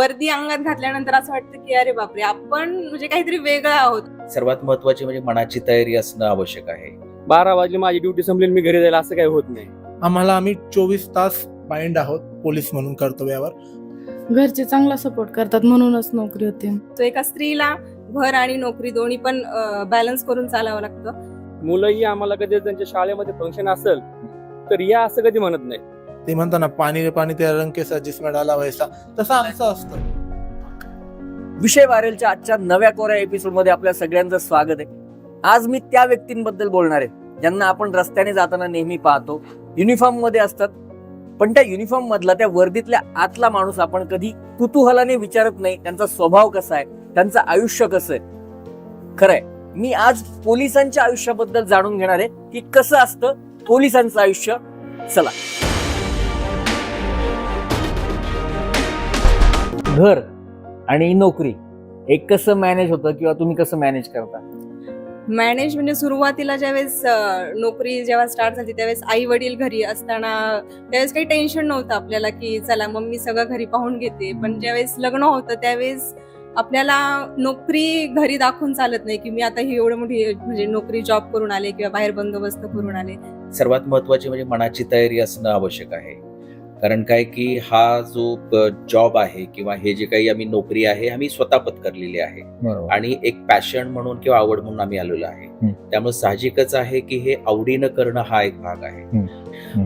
वर्दी अंगात घातल्यानंतर असं वाटतं की अरे बापरे आपण म्हणजे काहीतरी वेगळं आहोत. सर्वात महत्वाची म्हणजे मनाची तयारी असणं आवश्यक आहे. बारा वाजले माझी ड्युटी संपली मी घरी जायला असं काही होत नाही. आम्हाला आम्ही चोवीस तास बाइंड आहोत पोलीस म्हणून कर्तव्यावर. घरचे चांगला सपोर्ट करतात म्हणूनच नोकरी होते. तो एका स्त्रीला घर आणि नोकरी दोन्ही पण बॅलन्स करून चालावं लागतं. मुलंही आम्हाला कधी त्यांच्या शाळेमध्ये फंक्शन असेल तर या असं कधी म्हणत नाही ते म्हणतात ना पाणी रे पाणी त्या रंग केसा जिसमें डाला वैसा तसा आमचं असतं. विषय व्हायरलच्या आजच्या नव्या कोऱ्या एपिसोडमध्ये आपल्या सगळ्यांचं स्वागत आहे. आज मी त्या व्यक्तींबद्दल बोलणार आहे ज्यांना आपण रस्त्याने जाताना नेहमी पाहतो. युनिफॉर्ममध्ये असतात. पण त्या युनिफॉर्म मधला त्या वर्दीतल्या आतला माणूस आपण कधी कुतूहलाने विचारत नाही त्यांचा स्वभाव कसा आहे त्यांचं आयुष्य कसं आहे. खरंय. मी आज पोलिसांच्या आयुष्याबद्दल जाणून घेणार आहे की कसं असतं पोलिसांचं आयुष्य. चला. घर आणि नोकरी एक कसं मॅनेज होतं किंवा तुम्ही कसं मॅनेज करता? मॅनेज म्हणजे सुरुवातीला ज्यावेळेस नोकरी जेव्हा स्टार्ट झाली त्यावेळेस आई वडील घरी असताना त्यावेळेस काही टेन्शन नव्हतं आपल्याला की चला मम्मी सगळं घरी पाहून घेते. पण ज्यावेळेस लग्न होतं त्यावेळेस आपल्याला नोकरी घरी दाखवून चालत नाही की मी आता ही एवढं मोठी म्हणजे नोकरी जॉब करून आले किंवा बाहेर बंदोबस्त करून आले. सर्वात महत्वाची म्हणजे मनाची तयारी असणं आवश्यक आहे. कारण काय की हा जो जॉब आहे किंवा हे जे काही आम्ही नोकरी आहे आम्ही स्वतः पत्करलेली आहे. आणि एक पॅशन म्हणून किंवा आवड म्हणून आम्ही आलेलो आहे. त्यामुळे साहजिकच आहे की हे आवडीनं करणं हा एक भाग आहे.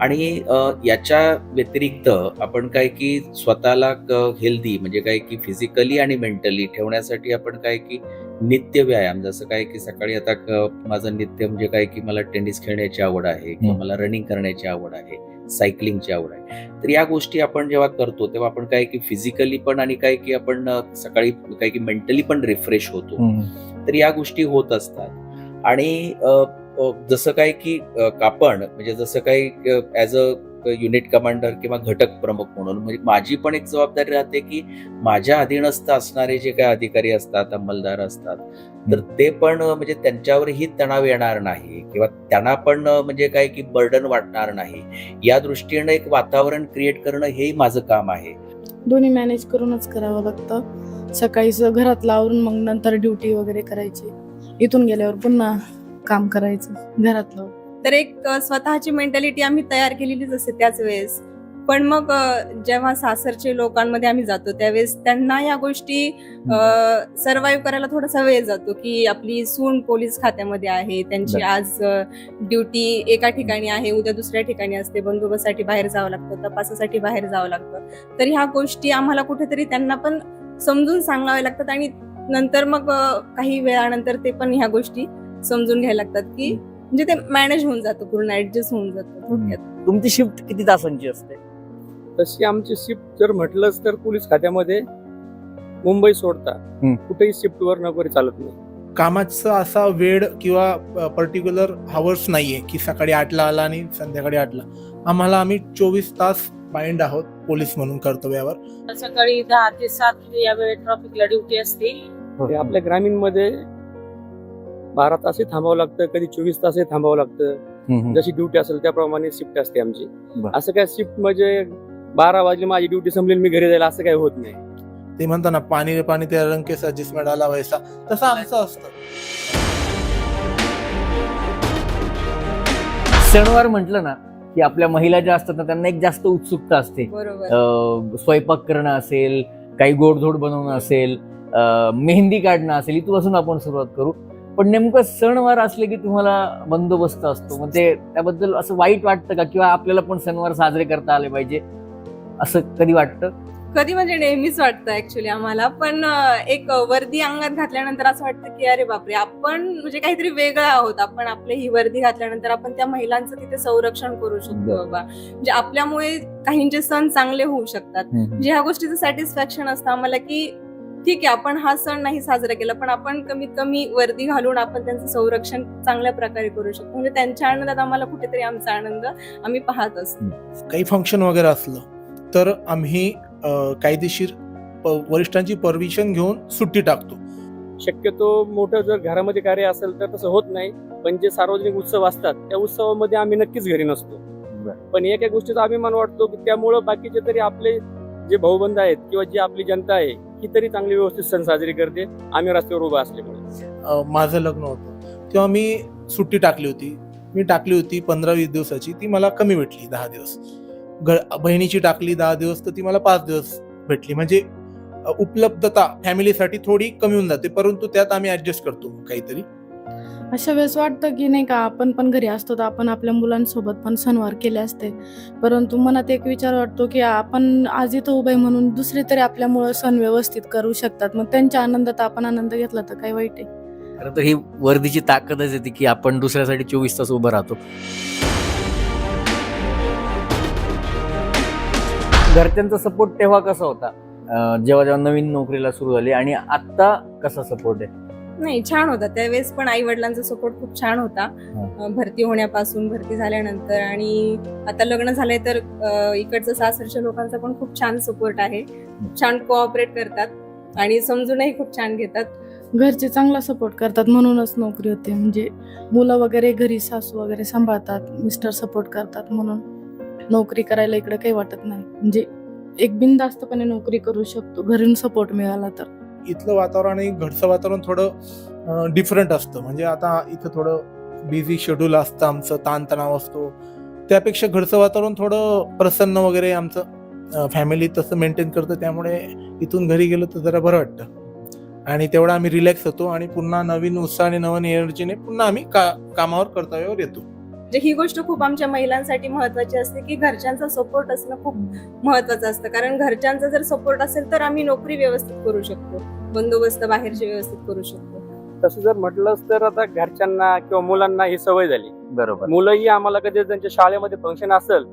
आणि याच्या व्यतिरिक्त आपण काय की स्वतःला हेल्दी म्हणजे काय की फिजिकली आणि मेंटली ठेवण्यासाठी आपण काय की नित्य व्यायाम. जसं काय की सकाळी आता माझं नित्य म्हणजे काय की मला टेनिस खेळण्याची आवड आहे किंवा मला रनिंग करण्याची आवड आहे. सायकलिंगची आवड आहे. तर या गोष्टी आपण जेव्हा करतो तेव्हा आपण काय की फिजिकली पण आणि काय की आपण सकाळी काय की मेंटली पण रिफ्रेश होतो. तर या गोष्टी होत असतात. आणि जसं काय की अ, आपण म्हणजे जसं काही ॲज अ युनिट कमांडर किंवा घटक प्रमुख म्हणून. म्हणजे माझी पण एक जबाबदारी राहते की माझ्या अधीनस्थ असणारे जे काही अधिकारी असतात अंमलदार असतात तर ते पण म्हणजे त्यांच्यावरही तणाव येणार नाही किंवा त्यांना पण म्हणजे काय की बर्डन वाटणार नाही. या दृष्टीनं एक वातावरण क्रिएट करणं हेही माझं काम आहे. दोन्ही मॅनेज करूनच करावं लागतं. सकाळी घरात लावून मग नंतर ड्युटी वगैरे करायची. इथून गेल्यावर पुन्हा काम करायचं. घरातलं तर एक स्वतःची मेंटॅलिटी आम्ही तयार केलेलीच असते त्याच वेळेस पण मग जेव्हा सासरचे लोकांमध्ये आम्ही जातो त्यावेळेस त्यांना या गोष्टी सर्व्हाइव्ह करायला थोडासा वेळ जातो की आपली सून पोलीस खात्यामध्ये आहे त्यांची. आज ड्युटी एका ठिकाणी आहे उद्या दुसऱ्या ठिकाणी असते बंदोबस्तासाठी बाहेर जावं लागतं तपासासाठी बाहेर जावं लागतं तर ह्या गोष्टी आम्हाला कुठेतरी त्यांना पण समजून सांगाव्या लागतात आणि नंतर मग काही वेळानंतर ते पण ह्या गोष्टी समजून घ्यायला लागतात की म्हणजे ते मॅनेज होऊन जातं पूर्ण ऍडजस्ट होऊन जातं. थोडक्यात तुमची शिफ्ट किती तासांची असते? तशी आमची शिफ्ट जर म्हटलंच तर पोलीस खात्यामध्ये मुंबई सोडता हम्म. कुठेही शिफ्टवर नोकरी चालत नाही. कामाचा असा वेळ किंवा पर्टिक्युलर हावर्स नाहीये की सकाळी आठला आला आणि संध्याकाळी आठला. आम्हाला आम्ही चोवीस तास बाइंड आहोत पोलीस म्हणून कर्तव्यावर. सकाळी दहा ते सात या वेळेत ट्रॉफिकला ड्युटी असते. आपल्या ग्रामीणमध्ये बारा तासही थांबावं लागतं कधी चोवीस तासही थांबावं लागतं. जशी ड्युटी असेल त्याप्रमाणे शिफ्ट असते आमची. असं काय शिफ्ट म्हणजे बारा वाजले माझी ड्युटी संपली मी घरी जायला असं काही होत नाही. ते म्हणतात ना पाणी रे पाणी त्या रंग केसा जिसमें डाला वैसा तसं आमचं असतं. सणवार म्हटलं ना की आपल्या महिला ज्या असतात ना त्यांना एक जास्त उत्सुकता असते. स्वयंपाक करणं असेल काही गोडधोड बनवणं असेल मेहंदी काढणं असेल इथपासून आपण सुरुवात करू. पण नेमकं सणवार असले की तुम्हाला बंदोबस्त असतो? मग ते त्याबद्दल असं वाईट वाटतं का? किंवा आपल्याला पण सणवार साजरे करता आले पाहिजे? असं कधी वाटतं? कधी म्हणजे नेहमीच वाटतं ऍक्च्युली आम्हाला. पण एक वर्दी अंगात घातल्यानंतर असं वाटतं की अरे बापरे आपण म्हणजे काहीतरी वेगळं आहोत. आपण आपली ही वर्दी घातल्यानंतर आपण त्या महिलांचं तिथे संरक्षण करू शकतो. बाबा. म्हणजे आपल्यामुळे काहींचे सण चांगले होऊ शकतात. म्हणजे ह्या गोष्टीचं सॅटिस्फॅक्शन असतं आम्हाला की ठीक आहे आपण हा सण नाही साजरा केला पण आपण कमीत कमी वर्दी घालून आपण त्यांचं संरक्षण चांगल्या प्रकारे करू शकतो. म्हणजे त्यांच्या आनंदात आम्हाला कुठेतरी आमचा आनंद आम्ही पाहत असतो. काही फंक्शन वगैरे असलं तर आम्ही कायदेशीर प- वरिष्ठांची परमिशन घेऊन सुट्टी टाकतो. शक्यतो मोठं जर घरामध्ये कार्य असेल तर तसं होत नाही पण जे सार्वजनिक उत्सव असतात त्या उत्सवामध्ये आम्ही नक्कीच घरी नसतो. पण एका गोष्टीचा अभिमान वाटतो की त्यामुळं बाकीचे तरी आपले जे भाऊबंद आहेत किंवा जी आपली जनता आहे ही तरी चांगली व्यवस्थित सण साजरी करते. आम्ही रस्त्यावर उभा असल्यामुळे. माझं लग्न होतं. तेव्हा मी सुट्टी टाकली होती. मी टाकली होती पंधरा वीस दिवसाची. ती मला कमी भेटली दहा दिवस. बहिणीची टाकली दहा दिवस तर ती मला पाच दिवस भेटली. म्हणजे उपलब्धता फॅमिलीसाठी थोडी कमी होऊन जाते. परंतु त्यात आम्ही ऍडजस्ट करतो काहीतरी. अशा वेळेस वाटतं की नाही का आपण पण घरी असतो तर आपण आपल्या मुलांसोबत पण सणवार केले असते. परंतु मनात एक विचार वाटतो की आपण आज इथं उभे म्हणून दुसरे तरी आपल्यामुळं सण व्यवस्थित करू शकतात. मग त्यांच्या आनंदात आपण आनंद घेतला तर काय वाईट आहे? खरं तर ही वर्दीची ताकदच येते की आपण दुसऱ्यासाठी चोवीस तास उभं राहतो. घरच्यांचा सपोर्ट तेव्हा कसा होता? जेव्हा जेव्हा नवीन नोकरीला सुरू झाली आणि आत्ता कसा सपोर्ट आहे? नाही छान होता. त्यावेळेस पण आई वडिलांचा सपोर्ट खूप छान होता. अं, भरती होण्यापासून भरती झाल्यानंतर आणि आता लग्न झालंय तर अं, इकडचं सासरच्या लोकांचा पण खूप छान सपोर्ट आहे. खूप छान कोऑपरेट करतात आणि समजूनही खूप छान घेतात. घरचे चांगला सपोर्ट करतात म्हणूनच नोकरी होते. म्हणजे मुलं वगैरे घरी सासू वगैरे सांभाळतात मिस्टर सपोर्ट करतात म्हणून. नोकरी करायला इकडे काही वाटत नाही. म्हणजे एक बिनधास्तपणे नोकरी करू शकतो घरून सपोर्ट मिळाला तर. इथलं वातावरण आणि घरचं वातावरण थोडं डिफरंट असतं. म्हणजे आता इथं थोडं बिझी शेड्यूल असतं आमचं ताणतणाव असतो. त्यापेक्षा घरचं वातावरण थोडं प्रसन्न वगैरे आमचं फॅमिली तसं मेंटेन करतं. त्यामुळे इथून घरी गेलो तर जरा बरं वाटतं. आणि तेवढा आम्ही रिलॅक्स होतो आणि पुन्हा नवीन उत्साह आणि नवीन एनर्जीने पुन्हा आम्ही का कामावर कर्तव्यावर येतो. म्हणजे ही गोष्ट खूप आमच्या महिलांसाठी महत्वाची असते की घरच्यांचा सपोर्ट असणं खूप महत्वाचं असतं. कारण घरच्यांचा जर सपोर्ट असेल तर आम्ही नोकरी व्यवस्थित करू शकतो बंदोबस्त बाहेरचे व्यवस्थित करू शकतो. तसं जर म्हटलंच तर आता घरच्यांना किंवा मुलांना ही सवय झाली. बरोबर. मुलंही आम्हाला कधी त्यांच्या शाळेमध्ये फंक्शन असेल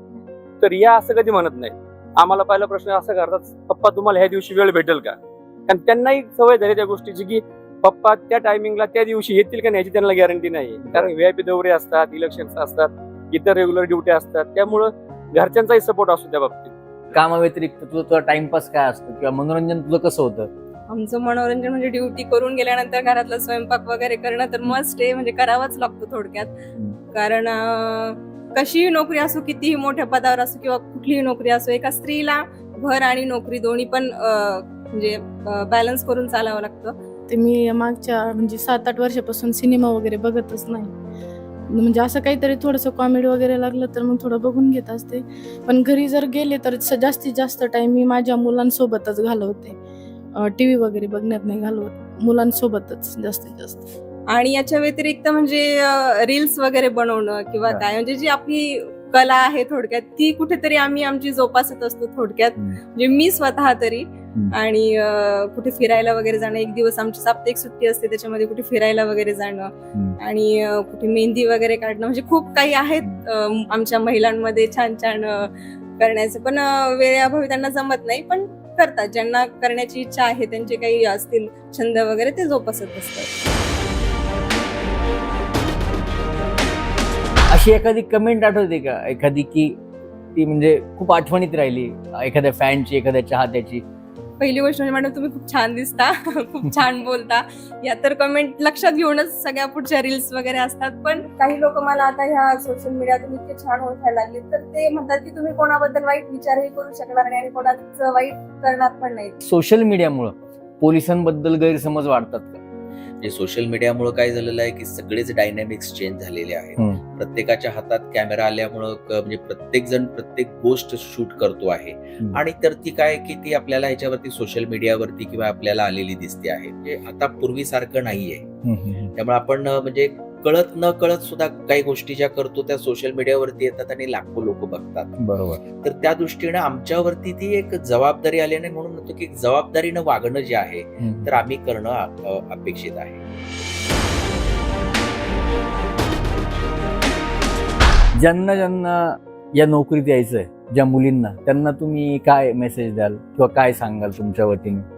तर या असं कधी म्हणत नाही आम्हाला पहिला प्रश्न असा करतात पप्पा तुम्हाला ह्या दिवशी वेळ भेटेल का? कारण त्यांनाही सवय झाली त्या गोष्टीची की पप्पा त्या टायमिंगला त्या दिवशी येतील का नाही याची त्यांना गॅरंटी नाही. कारण व्हीआयपी दौरे असतात इलेक्शन असतात इतर रेग्युलर ड्युटी असतात. त्यामुळं घरच्यांचाही सपोर्ट असतो त्या बाबतीत. कामाव्यतिरिक्त तुझं तुझा टाइमपास काय असतो? किंवा मनोरंजन तुझं कसं होतं? आमचं मनोरंजन म्हणजे ड्युटी करून गेल्यानंतर घरातला स्वयंपाक वगैरे करणं तर मस्ट आहे म्हणजे करावाच लागतो थोडक्यात. कारण कशीही नोकरी असो कितीही मोठ्या पदावर असो किंवा कुठलीही नोकरी असो एका स्त्रीला घर आणि नोकरी दोन्ही पण म्हणजे बॅलन्स करून चालावं लागतं. ते मी मागच्या म्हणजे सात आठ वर्षापासून सिनेमा वगैरे बघतच नाही. म्हणजे असं काहीतरी थोडंसं कॉमेडी वगैरे लागलं तर मग थोडं बघून घेत असते. पण घरी जर गेले तर जास्तीत जास्त टाइम मी माझ्या मुलांसोबतच घालवते. टी व्ही वगैरे बघण्यात नाही घालवत. मुलांसोबतच जास्तीत जास्त. आणि याच्या व्यतिरिक्त म्हणजे रील्स वगैरे बनवणं किंवा. काय म्हणजे जी आपली कला आहे थोडक्यात ती कुठेतरी आम्ही आमची जोपासत असतो थोडक्यात. म्हणजे मी स्वतः तरी आणि कुठे फिरायला वगैरे जाणं एक दिवस आमची साप्ताहिक सुट्टी असते त्याच्यामध्ये कुठे फिरायला वगैरे जाणं. आणि कुठे मेहंदी वगैरे काढणं म्हणजे खूप काही आहेत आमच्या महिलांमध्ये छान छान करण्याचं. पण वेळेअभावी त्यांना जमत नाही पण करतात. ज्यांना करण्याची इच्छा आहे त्यांचे काही असतील छंद वगैरे ते जोपासत असतात. अशी एखादी कमेंट आठवते का? एखादी की ती म्हणजे खूप आठवणीत राहिली एखाद्या फॅनची एखाद्या चाहत्याची पहिली गोष्ट म्हणजे मॅडम तुम्ही खूप छान दिसता खूप छान बोलता. या तर कमेंट लक्षात घेऊनच सगळ्या पुढच्या रील्स वगैरे असतात. पण काही लोक मला आता ह्या सोशल मीडियातून इतके छान ओळखायला लागले तर ते म्हणतात की तुम्ही कोणाबद्दल वाईट विचारही करू शकणार नाही आणि कोणाचं वाईट करणार पण नाही. सोशल मीडियामुळं पोलिसांबद्दल गैरसमज वाढतात का? म्हणजे सोशल मीडियामुळे काय झालेलं आहे की सगळेच डायनॅमिक्स चेंज झालेले आहेत. प्रत्येकाच्या हातात कॅमेरा आल्यामुळं म्हणजे प्रत्येक जण प्रत्येक गोष्ट शूट करतो आहे. आणि तर ती काय की ती आपल्याला ह्याच्यावरती सोशल मीडियावरती किंवा आपल्याला आलेली दिसते आहे. म्हणजे आता पूर्वीसारखं नाहीये. त्यामुळे आपण म्हणजे कळत न कळत सुद्धा काही गोष्टी ज्या करतो त्या सोशल मीडियावरती येतात आणि लाखो लोक बघतात. बरोबर. तर त्या दृष्टीने आमच्यावरती ती एक जबाबदारी आल्याने म्हणून म्हणतो की जबाबदारीनं वागणं जे आहे तर आम्ही करणं अपेक्षित आहे. ज्यांना ज्यांना या नोकरीत यायचंय ज्या मुलींना त्यांना तुम्ही काय मेसेज द्याल किंवा काय सांगाल तुमच्या वतीने?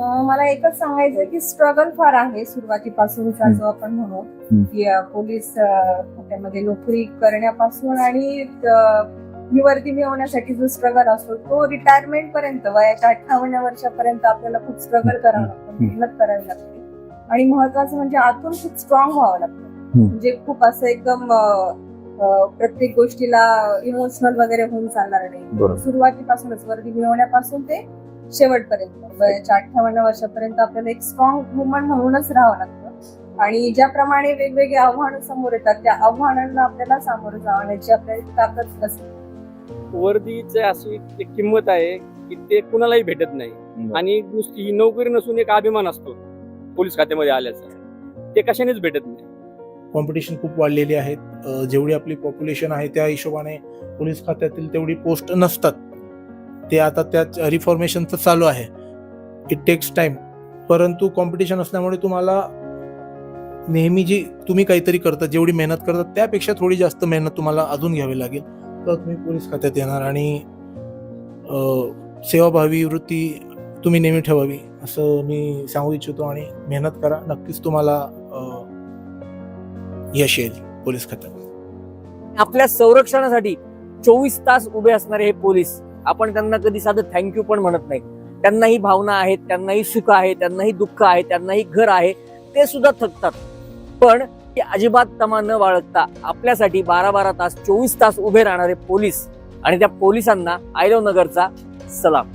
मला एकच सांगायचं की स्ट्रगल फार आहे सुरुवातीपासूनचा हम्म. जो आपण म्हणू. की पोलीस खात्यामध्ये नोकरी करण्यापासून आणि अं, निवृत्ती मिळवण्यासाठी जो स्ट्रगल असतो तो रिटायरमेंट पर्यंत वयाच्या अठ्ठावन्न वर्षापर्यंत आपल्याला खूप स्ट्रगल करावं लागतं. मेहनत करावी लागते आणि महत्वाचं म्हणजे आतून खूप स्ट्रॉंग व्हावं लागतं. म्हणजे खूप असं एकदम प्रत्येक गोष्टीला इमोशनल वगैरे होऊन चालणार नाही सुरुवातीपासूनच वर्दी मिळवण्यापासून ते शेवटपर्यंत वयाच्या अठ्ठावन्न वर्षापर्यंत आपल्याला एक स्ट्रॉंग वुमन म्हणूनच राहावं लागतं. आणि ज्याप्रमाणे वेगवेगळे आव्हानं समोर येतात त्या आव्हानांना आपल्याला सामोरं जाण्याची आपल्याला ताकद असते. वर्दीची अशी एक किंमत आहे की ते कुणालाही भेटत नाही. आणि नुसती ही नोकरी नसून एक अभिमान असतो पोलीस खात्यामध्ये आल्याचा. ते कशानेच भेटत नाही. कॉम्पिटिशन खूप वाढलेली आहेत. जेवढी आपली पॉप्युलेशन आहे त्या हिशोबाने पोलीस खात्यातील तेवढी पोस्ट नसतात. ते आता त्याच रिफॉर्मेशनचं चालू आहे. इट टेक्स टाइम परंतु कॉम्पिटिशन असल्यामुळे तुम्हाला नेहमी जी तुम्ही काहीतरी करता जेवढी मेहनत करता त्यापेक्षा थोडी जास्त मेहनत तुम्हाला अजून घ्यावी लागेल. तर तुम्ही पोलीस खात्यात येणार आणि सेवाभावी वृत्ती तुम्ही नेहमी ठेवावी असं मी सांगू इच्छितो आणि मेहनत करा. नक्कीच तुम्हाला यश येईल पोलीस खात्यात. आपल्या संरक्षणासाठी चोवीस तास उभे असणारे हे पोलीस आपण त्यांना कधी साधं थँक्यू पण म्हणत नाही. त्यांनाही भावना आहेत त्यांनाही सुख आहे त्यांनाही दुःख आहे त्यांनाही घर आहे ते सुद्धा थकतात. पण ते अजिबात तमा न बाळगता आपल्यासाठी बारा बारा तास चोवीस तास उभे राहणारे पोलीस आणि त्या पोलिसांना आयरव नगरचा सलाम.